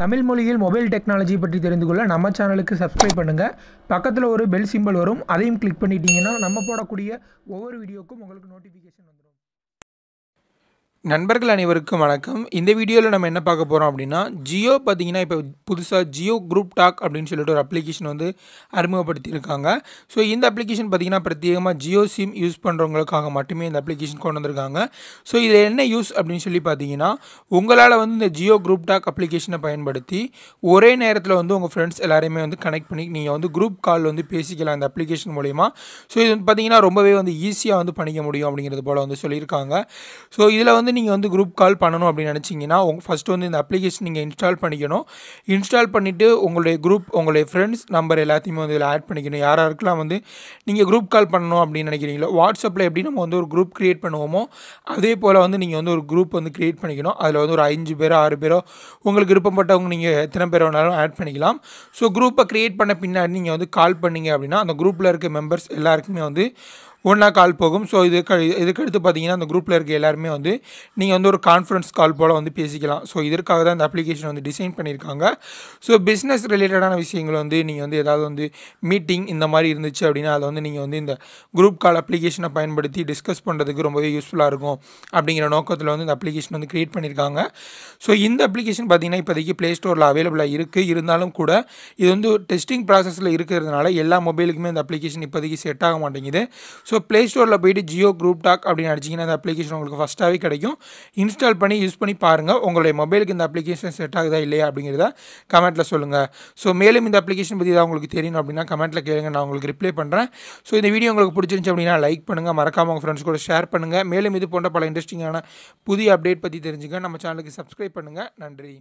தமிழ் மொழியில் mobile technology பற்றி தெரிந்து கொள்ள நம்ம சேனலுக்கு சப்ஸ்கிரைப் பண்ணுங்கள் பக்கத்தில் ஒரு பெல் சிம்பல் வரும். அதையும் கிளிக் பண்ணிட்டீங்கன்னா நம்ம போடக்கூடிய ஒவ்வொரு வீடியோக்கும் உங்களுக்கு நோட்டிஃபிகேஷன் வந்துடும் நண்பர்கள் அனைவருக்கும் வணக்கம். இந்த வீடியோவில் நம்ம என்ன பார்க்க போகிறோம் அப்படின்னா ஜியோ பார்த்தீங்கன்னா இப்போ புதுசாக ஜியோ குரூப் டாக் அப்படின்னு சொல்லிட்டு ஒரு அப்ளிகேஷன் வந்து அறிமுகப்படுத்தியிருக்காங்க. ஸோ இந்த அப்ளிகேஷன் பார்த்தீங்கன்னா பிரத்யேகமாக ஜியோ சிம் யூஸ் பண்ணுறவங்களுக்காக மட்டுமே இந்த அப்ளிகேஷன் கொண்டு வந்திருக்காங்க. ஸோ இதில் என்ன யூஸ் அப்படின்னு சொல்லி பார்த்தீங்கன்னா உங்களால் வந்து இந்த ஜியோ குரூப் டாக் அப்ளிகேஷனை பயன்படுத்தி ஒரே நேரத்தில் வந்து உங்கள் ஃப்ரெண்ட்ஸ் எல்லாரையுமே வந்து கனெக்ட் பண்ணி நீங்கள் வந்து குரூப் கால் வந்து பேசிக்கலாம் இந்த அப்ளிகேஷன் மூலிமா ஸோ இது வந்து பார்த்திங்கன்னா ரொம்பவே வந்து ஈஸியாக வந்து பண்ணிக்க முடியும் அப்படிங்கிறது போல் வந்து சொல்லியிருக்காங்க. ஸோ இதில் வந்து நீங்கள் வந்து குரூப் கால் பண்ணணும் அப்படின்னு நினச்சிங்கன்னா உங்கள் ஃபஸ்ட்டு வந்து இந்த அப்ளிகேஷன் நீங்கள் இன்ஸ்டால் பண்ணிக்கணும். இன்ஸ்டால் பண்ணிவிட்டு உங்களுடைய குரூப் உங்களுடைய ஃப்ரெண்ட்ஸ் நம்பர் எல்லாத்தையுமே வந்து இதில் ஆட் பண்ணிக்கணும். யார் யாருக்கெல்லாம் வந்து நீங்கள் குரூப் கால் பண்ணணும் அப்படின்னு நினைக்கிறீங்களோ வாட்ஸ்அப்பில் எப்படி நம்ம வந்து ஒரு குரூப் க்ரியேட் பண்ணுவோமோ அதே போல் வந்து நீங்கள் வந்து ஒரு குரூப் வந்து க்ரியேட் பண்ணிக்கணும். அதில் வந்து ஒரு அஞ்சு பேரோ ஆறு பேரோ உங்களுக்கு விருப்பப்பட்டவங்க நீங்கள் எத்தனை பேர் வேணாலும் ஆட் பண்ணிக்கலாம். ஸோ குரூப்பை க்ரியேட் பண்ண பின்னாடி நீங்கள் வந்து கால் பண்ணீங்க அப்படின்னா அந்த குரூப்பில் இருக்க மெம்பர்ஸ் எல்லாருக்குமே வந்து ஒன்றா கால் போகும். ஸோ இதுக்கு இதுக்கடுத்து பார்த்தீங்கன்னா அந்த குரூப்பில் இருக்க எல்லாருமே வந்து நீங்கள் வந்து ஒரு கான்ஃபரன்ஸ் கால் போல் வந்து பேசிக்கலாம். ஸோ இதற்காக தான் இந்த அப்ளிகேஷன் வந்து டிசைன் பண்ணியிருக்காங்க. ஸோ பிஸ்னஸ் ரிலேட்டடான விஷயங்கள் வந்து நீங்கள் வந்து ஏதாவது வந்து மீட்டிங் இந்த மாதிரி இருந்துச்சு அப்படின்னா அதை வந்து நீங்கள் வந்து இந்த குரூப் கால் அப்ளிகேஷனை பயன்படுத்தி டிஸ்கஸ் பண்ணுறதுக்கு ரொம்பவே யூஸ்ஃபுல்லாக இருக்கும் அப்படிங்கிற நோக்கத்தில் வந்து இந்த அப்ளிகேஷன் வந்து க்ரியேட் பண்ணியிருக்காங்க. ஸோ இந்த அப்ளிகேஷன் பார்த்திங்கன்னா இப்போதைக்கு ப்ளே ஸ்டோரில் அவைலபிளாக இருக்குது இருந்தாலும் கூட இது வந்து டெஸ்டிங் ப்ராசஸில் இருக்கிறதுனால எல்லா மொபைலுக்குமே இந்த அப்ளிகேஷன் இப்போதைக்கு செட் ஆக மாட்டேங்குது. ஸோ ப்ளே ஸ்டோரில் போயிட்டு ஜியோ குரூப் டாக் அப்படின்னு அடிச்சிங்கன்னா அந்த அப்ளிகேஷன் உங்களுக்கு ஃபஸ்ட்டாகவே கிடைக்கும். இன்ஸ்டால் பண்ணி யூஸ் பண்ணி பாருங்கள் உங்களுடைய மொபைலுக்கு இந்த அப்ளிகேஷன் செட் ஆகுதா இல்லையா அப்படிங்கிறத கமெண்ட்டில் சொல்லுங்கள் ஸோ மேலும் இந்த அப்ளிகேஷன் பற்றி ஏதாவது உங்களுக்கு தெரியணும் அப்படின்னா கமெண்ட்டில் கேளுங்க. நான் உங்களுக்கு ரிப்ளை பண்ணுறேன் ஸோ இந்த வீடியோ உங்களுக்கு பிடிச்சிருந்துச்சு அப்படின்னா லைக் பண்ணுங்கள் மறக்காமல் உங்கள் ஃப்ரெண்ட்ஸ் கூட ஷேர் பண்ணுங்கள் மேலும் இது போன்ற பல இன்ட்ரெஸ்டிங்கான புதிய அப்டேட் பற்றி தெரிஞ்சுக்க நம்ம சேனலுக்கு சப்ஸ்கிரைப் பண்ணுங்கள் நன்றி.